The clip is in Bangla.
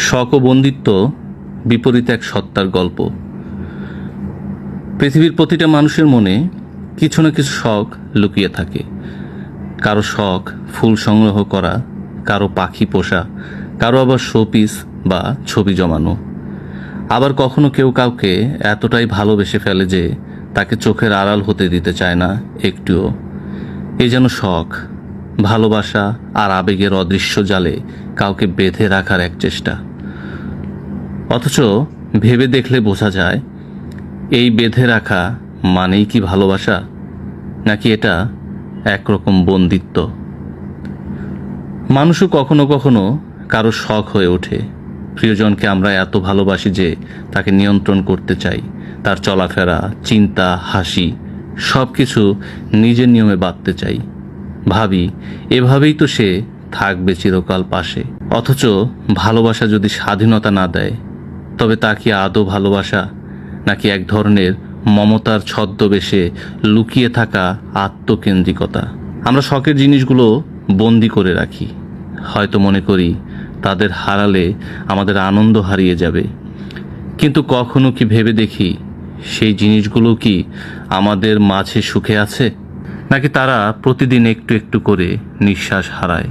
শখ ও বন্দিত্ব বিপরীত এক সত্তার গল্প। পৃথিবীর প্রতিটা মানুষের মনে কিছু না কিছু শখ লুকিয়ে থাকে। কারও শখ ফুল সংগ্রহ করা, কারও পাখি পোষা, কারও আবার শোপিস বা ছবি জমানো। আবার কখনো কেউ কাউকে এতটাই ভালোবেসে ফেলে যে তাকে চোখের আড়াল হতে দিতে চায় না, একটুও। এ যেন শখ ভালোবাসা আর আবেগের অদৃশ্য জালে কাউকে বেঁধে রাখার এক চেষ্টা। অথচ ভেবে দেখলে বোঝা যায়, এই বেঁধে রাখা মানেই কি ভালোবাসা, নাকি এটা একরকম বন্দিত্ব? মানুষও কখনো কখনো কারও শখ হয়ে ওঠে। প্রিয়জনকে আমরা এত ভালোবাসি যে তাকে নিয়ন্ত্রণ করতে চাই। তার চলাফেরা, চিন্তা, হাসি সব কিছু নিজের নিয়মে বাঁধতে চাই। ভাবি, এভাবেই তো সে থাকবে চিরকাল পাশে। অথচ ভালোবাসা যদি স্বাধীনতা না দেয় তবে তা কি আদৌ ভালোবাসা? নাকি এক ধরনের মমতার ছদ্মবেশে লুকিয়ে থাকা আত্মকেন্দ্রিকতা? আমরা শখের জিনিসগুলো বন্দি করে রাখি। হয়তো মনে করি তাদের হারালে আমাদের আনন্দ হারিয়ে যাবে। কিন্তু কখনো কি ভেবে দেখি সেই জিনিসগুলো কি আমাদের মাঝে সুখে আছে? নাকি তারা প্রতিদিন একটু একটু করে নিঃশ্বাস হারায়?